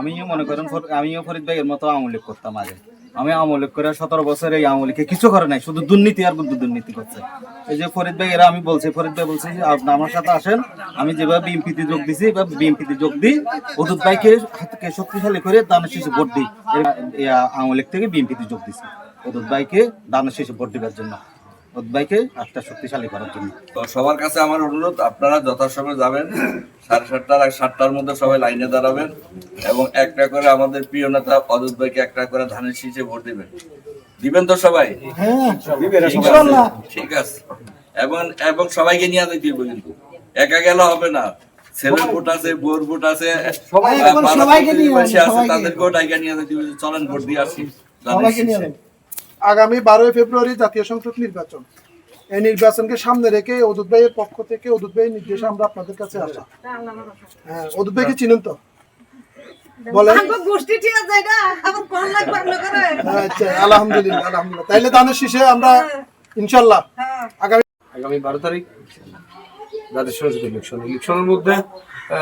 আমিও মনে করেন আমিও ফরিদ ভাইয়ের মতো আমলিক করতাম আগে। আমি আমলিক করে সতেরো বছর এই আমলিকে কিছু করে নাই, শুধু দুর্নীতি আর দুর্নীতি করছে। এই যে ফরিদ ভাই এরা আমি বলছি, ফরিদ ভাই বলছি আপনি আমার সাথে আসেন, আমি যেভাবে বিএনপিতে যোগ দিছি বা বিএমপিতে যোগ দিই ওদুত ভাইকে হাতকে শক্তিশালী করে দানের শেষে ভোট দিই। আমলিক থেকে বিএনপিতে যোগ দিছি। ওদুত ভাইকে দানের শেষে ভোট দিবার জন্য। ভাইকে একটা শক্তিশালী করার জন্য। তো সবার কাছে আমার অনুরোধ আপনারা যথাসময়ে যাবেন। সাড়ে সাতটার আর সাতটার মধ্যে সবাই লাইনে দাঁড়াবেন এবং একটা করে আমাদের প্রিয় নেতা অদূত ভাইকে একটা করে ধানের শীষে ভোট দিবেন। দিবেন তো সবাই? ঠিক আছে, এবং এবং সবাইকে নিয়ে যেতে হবে কিন্তু। একা গেলে হবে না। ছেলের ভোট আছে বোর ভোট আছে সবাই- আছে তাদেরকেও ডাইকা নিয়ে যেতে হবে। চলেন ভোট দিয়ে আসি। আগামী বারোই ফেব্রুয়ারি জাতীয় সংসদ নির্বাচন। এই নির্বাচনকে সামনে রেখে অদুত ভাইয়ের পক্ষ থেকে অদুত ভাইয়ের নির্দেশে আমরা আপনাদের কাছে আসা। হ্যাঁ অদুত ভাইকে চিনেন তো? আচ্ছা আলহামদুলিল্লাহ আলহামদুলিল্লাহ। তাইলে দানের শীষে আমরা ইনশাল্লাহ আগামী আগামী বারো তারিখ জাতীয় সংসদ ইলেকশন। ইলেকশনের মধ্যে আহ,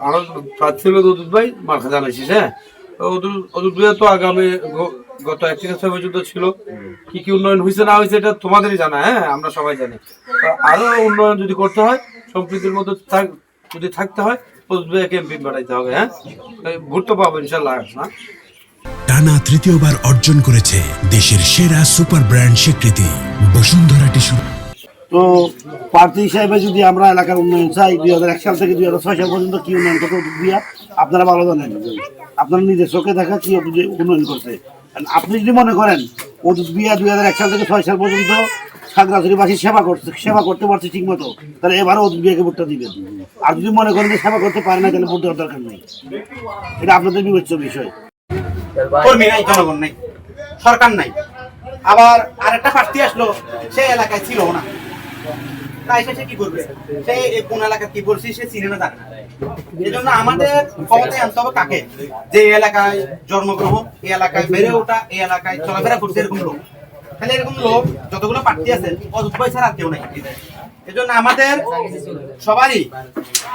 আমার প্রার্থী হলো অদুত ভাই মার্কা জানাইছিস হ্যাঁ তো অদুত- অদুত ভাই তো আগামী গ- গত এক থেকে ছয় পর্যন্ত ছিল। কি কি উন্নয়ন হয়েছে না হয়েছে এটা তোমাদেরই জানা হ্যাঁ আমরা সবাই জানি। আরও উন্নয়ন যদি করতে হয় সম্প্রীতির মধ্যে যদি থাকতে হয় হবে হ্যাঁ? তাই পাবো ইনশাল্লাহ না? টানা তৃতীয়বার অর্জন করেছে দেশের সেরা সুপার ব্র্যান্ড স্বীকৃতি বসুন্ধরা টিস্যু। তো প্রার্থী হিসাবে যদি আমরা এলাকার উন্নয়ন চাই দুই হাজার এক সাল থেকে দুই হাজার ছয় সাল পর্যন্ত কি উন্নয়ন করতে দিয়া আপনারা ভালো জানেন। আপনারা নিজের চোখে দেখা কি উন্নয়ন করছে? আপনি যদি মনে করেন, ও বিয়া দুই হাজার এক সাল থেকে ছয় সাল পর্যন্ত খাগড়াছড়িবাসীর সেবা করতে সেবা করতে পারছে ঠিক মতো তাহলে এবারও অদূত বিয়াকে ভোটটা দিবেন আর যদি মনে করেন যে সেবা করতে পারে না, তাহলে ভোট দেওয়ার দরকার নেই। এটা আপনাদের বিবেচ্য বিষয়। কর্মী নাই, জনগণ নাই, সরকার নাই। আবার আরেকটা প্রার্থী আসলো, সে এলাকায় ছিল না। তাই সে কি করবে? কোন কি সে এই আমাদের কাকে? যে এলাকায় এলাকায় ওঠা এলাকায় চলাফেরা করছে এরকম তাহলে এরকম যতগুলো প্রার্থী আছে পয়সা আর কেউ নাই। এই জন্য আমাদের সবারই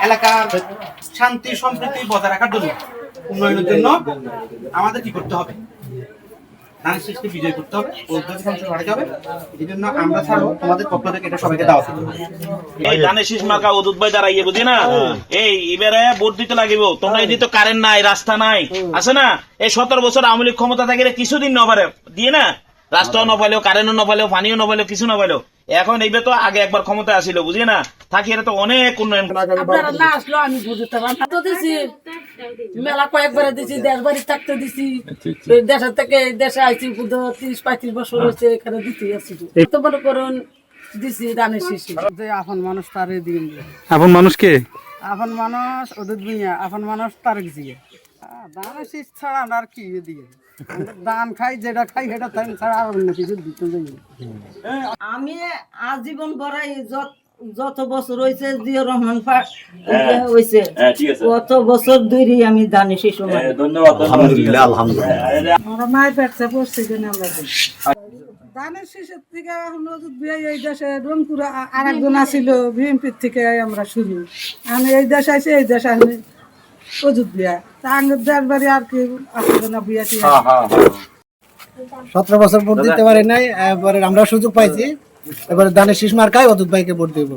এলাকার শান্তি, সম্প্রীতি বজায় রাখার জন্য উন্নয়নের জন্য আমাদের কি করতে হবে? শীষকে বিজয় করতে হবে পদ্ধতি এই জন্য আমরা ছাড়ো তোমাদের পক্ষ থেকে এটা সবাইকে দেওয়া এই ধানের শীষ মার্কা অদূত ভাই দাঁড়াইয়ে বুঝি না? এই এবারে ভোট দিতে লাগিব। তোমরা এদিকে তো কারেন্ট নাই রাস্তা নাই। আছে না? এই সতেরো বছর আওয়ামী লীগ ক্ষমতা থাকিলে কিছুদিন নপারে দিয়ে না? রাস্তাও নপাইলেও কারেন্টও নপাইলেও পানিও নপাইলেও কিছু নপাইলেও এখন এইবার তো আগে একবার ক্ষমতা আসিল বুঝি না? থাকি এটা তো অনেক উন্নয়ন আপনারা না আসলো আমি বুঝতে পারলাম তো দিছি। মেলা কয়েকবার দিছি দেশ বাড়ি থাকতে দিছি। দেশের থেকে দেশে আইছি বুধ তিরিশ পঁয়ত্রিশ বছর হয়েছে এখানে দিতে আসছি তো মনে করুন দিছি দানের শিশু যে আপন মানুষ তারে দিন আপন মানুষ ওদের দুনিয়া আপন মানুষ তারেক জিয়ে দান শীষ ছাড়া আর কি দিয়ে? দান খাই যেটা খাই সেটা তাই ছাড়া আর অন্য কিছু দিতে যাই আমি আজীবন বড়াই যত যত বছর হয়েছে জিয়া রহমান পা- ইয়ে হয়েছে কত বছর ধরে আমি দানি শিশু আলহামদুলিল্লাহ আলহামদুলিল্লাহ। আমরা মায়ের পেটে পড়ছি আমরা দিই। দানের শেষের থেকে এই দেশে রংপুরে আ- আরেকজন আসিল বিএনপির থেকে আমরা শুরু আমি এই দেশে আইছি এই দেশে আমি বিয়া তা আঙ্গের দেশ বাড়ি আর কি আসবে না বিয়া টিয়া। সতেরো বছর ভোট দিতে পারি নাই এবারে আমরা সুযোগ পাইছি। এবারে দানের শীষ মার্কায় অদূত ভাইকে ভোট দেবো?